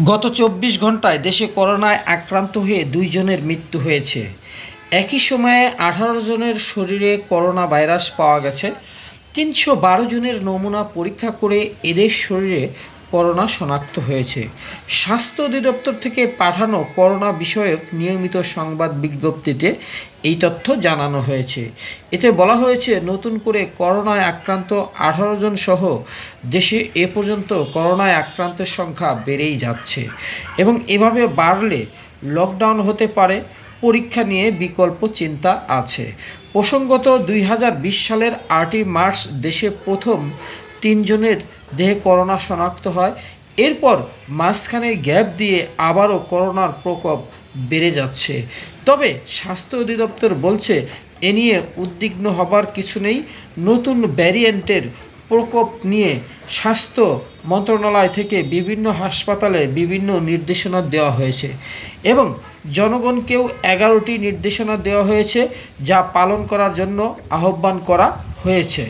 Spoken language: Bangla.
গত চব্বিশ ঘন্টায় দেশে করোনায় আক্রান্ত হয়ে দুইজনের মৃত্যু হয়েছে। একই সময়ে আঠারো জনের শরীরে করোনা ভাইরাস পাওয়া গেছে। তিনশো বারো জনের নমুনা পরীক্ষা করে এদের শরীরে করোনা শনাক্ত হয়েছে। স্বাস্থ্য অধিদপ্তর থেকে পাঠানো করোনা বিষয়ক নিয়মিত সংবাদ বিজ্ঞপ্তিতে এই তথ্য জানানো হয়েছে। এতে বলা হয়েছে, নতুন করে করোনায় আক্রান্ত আঠারো জন সহ দেশে এ পর্যন্ত করোনায় আক্রান্তের সংখ্যা বেড়েই যাচ্ছে এবং এভাবে বাড়লে লকডাউন হতে পারে, পরীক্ষা নিয়ে বিকল্প চিন্তা আছে। প্রসঙ্গত, দুই হাজার বিশ সালের আটই মার্চ দেশে প্রথম তিনজনের দেহে করোনা শনাক্ত হয়। এরপর মাঝখানে গ্যাপ দিয়ে আবারও করোনার প্রকোপ বেড়ে যাচ্ছে। তবে স্বাস্থ্য অধিদপ্তর বলছে, এ নিয়ে উদ্বিগ্ন হবার কিছু নেই। নতুন ভ্যারিয়েন্টের প্রকোপ নিয়ে স্বাস্থ্য মন্ত্রণালয় থেকে বিভিন্ন হাসপাতালে বিভিন্ন নির্দেশনা দেওয়া হয়েছে এবং জনগণকেও এগারোটি নির্দেশনা দেওয়া হয়েছে, যা পালন করার জন্য আহ্বান করা হয়েছে।